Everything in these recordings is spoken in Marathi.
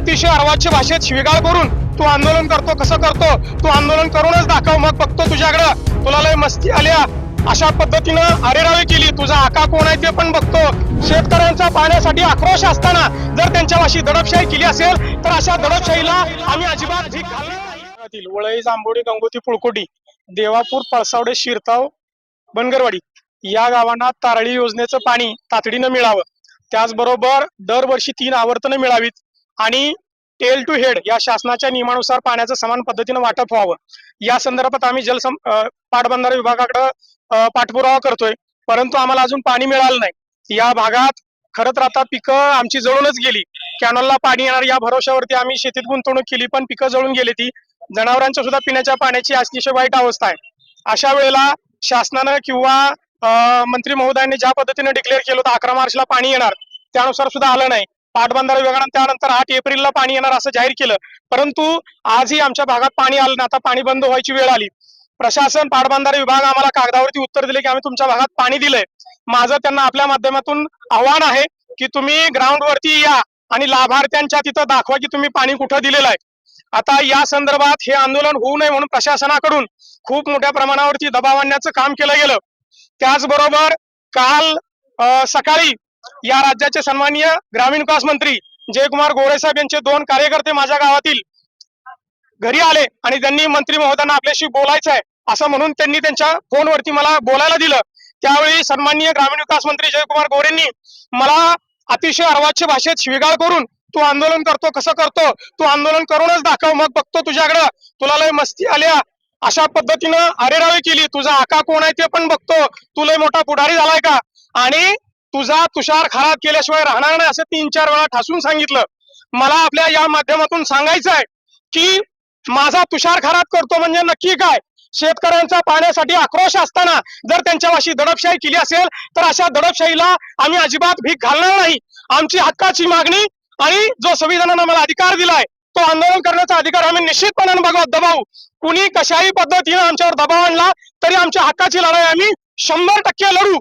अतिशय अर्वाच्य भाषेत शिवीगाळ करून तू आंदोलन करतो कसं करतो तू आंदोलन करूनच दाखव मग बघतो तुझ्याकडं. तुला लय मस्ती आल्या. अशा पद्धतीनं अरेरावी केली. तुझा आका कोण आहे ते पण बघतो. शेतकऱ्यांचा पाण्यासाठी आक्रोश असताना जर त्यांच्यापाशी दडपशाही केली असेल तर अशा दडपशाहीला आम्ही अजिबात वळई जांभोडी गंगोती पुळकोटी देवापूर पळसावडे शिरताव बनगरवाडी या गावांना तारळी योजनेचं पाणी तातडीनं मिळावं. त्याचबरोबर दरवर्षी तीन आवर्तनं मिळावीत. आणि टेल टू हेड या शासनाच्या नियमानुसार पाण्याचं समान पद्धतीनं वाटप व्हावं. या संदर्भात आम्ही जलसं पाटबंधारे विभागाकडे पाठपुरावा करतोय. परंतु आम्हाला अजून पाणी मिळालं नाही. या भागात खरं तर आता पिकं आमची जळूनच गेली. कॅनलला पाणी येणार या भरोश्यावरती आम्ही शेतीत गुंतवणूक केली पण पिकं जळून गेली ती. जनावरांच्या सुद्धा पिण्याच्या पाण्याची अतिशय वाईट अवस्था आहे. अशा वेळेला शासनानं किंवा अं, मंत्री महोदयांनी ज्या पद्धतीने डिक्लेअर केलं होतं अकरा मार्चला पाणी येणार त्यानुसार सुद्धा आलं नाही. पाटबंधारा विभागानं त्यानंतर आठ एप्रिलला पाणी येणार असं जाहीर केलं. परंतु आजही आमच्या भागात पाणी आलं ना आता पाणी बंद व्हायची वेळ आली. प्रशासन पाटबंधारा विभाग आम्हाला कागदावरती उत्तर दिले की आम्ही तुमच्या भागात पाणी दिलंय. माझं त्यांना आपल्या माध्यमातून आव्हान आहे की तुम्ही ग्राउंड वरती या आणि लाभार्थ्यांच्या तिथं दाखवा की तुम्ही पाणी कुठं दिलेलं आहे. आता या संदर्भात हे आंदोलन होऊ नये म्हणून प्रशासनाकडून खूप मोठ्या प्रमाणावरती दबाव आणण्याचं काम केलं गेलं. त्याचबरोबर काल सकाळी या राज्याचे सन्माननीय ग्रामीण विकास मंत्री जयकुमार गोरे साहेब यांचे दोन कार्यकर्ते माझ्या गावातील घरी आले आणि त्यांनी मंत्री महोदयांना आपल्याशी बोलायचं आहे असं म्हणून त्यांनी त्यांच्या फोनवरती मला बोलायला दिलं. त्यावेळी सन्माननीय ग्रामीण विकास मंत्री जयकुमार गोरेंनी मला अतिशय अर्वाच्य भाषेत शिवीगाळ करून तू आंदोलन करतो कसं करतो? तू आंदोलन करूनच दाखव मग बघतो तुझ्याकडं. तुला लय मस्ती आल्या अशा पद्धतीनं अरेरावी केली. तुझा आका कोण आहे ते पण बघतो. तू लय मोठा पुढारी झालाय का? आणि तुझा तुषार खराब केल्याशिवाय राहणार नाही असं तीन चार वेळा ठासून सांगितलं. मला आपल्या या माध्यमातून सांगायचं आहे की माझा तुषार खराब करतो म्हणजे नक्की काय? शेतकऱ्यांचा पाण्यासाठी आक्रोश असताना जर त्यांच्यावाशी दडपशाही केली असेल तर अशा दडपशाहीला आम्ही अजिबात भीक घालणार नाही. आमची हक्काची मागणी आणि जो संविधानानं मला अधिकार दिलाय तो आंदोलन करण्याचा अधिकार आम्ही निश्चितपणाने बघा दबावू. कुणी कशाही पद्धतीनं आमच्यावर दबाव आणला तरी आमच्या हक्काची लढाई आम्ही शंभर टक्के लढू.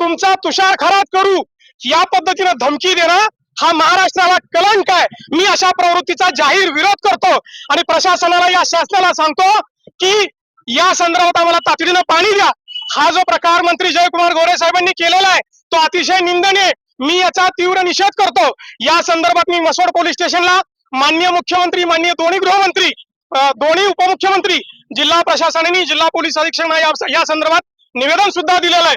तुमचा तुषार खराब करू या पद्धतीनं धमकी देणं हा महाराष्ट्राला कलंक आहे. मी अशा प्रवृत्तीचा जाहीर विरोध करतो आणि प्रशासनाला या शासनाला सांगतो की या संदर्भात आम्हाला तातडीनं पाणी द्या. हा जो प्रकार मंत्री जयकुमार गोरे साहेबांनी केलेला आहे तो अतिशय निंदनीय. आहे. मी याचा तीव्र निषेध करतो. या संदर्भात मी मसोड पोलीस स्टेशनला मान्य मुख्यमंत्री मान्य दोन्ही गृहमंत्री अं, दोन्ही उपमुख्यमंत्री जिल्हा प्रशासनाने जिल्हा पोलीस अधीक्षक या या संदर्भात निवेदन सुद्धा दिलेलं आहे.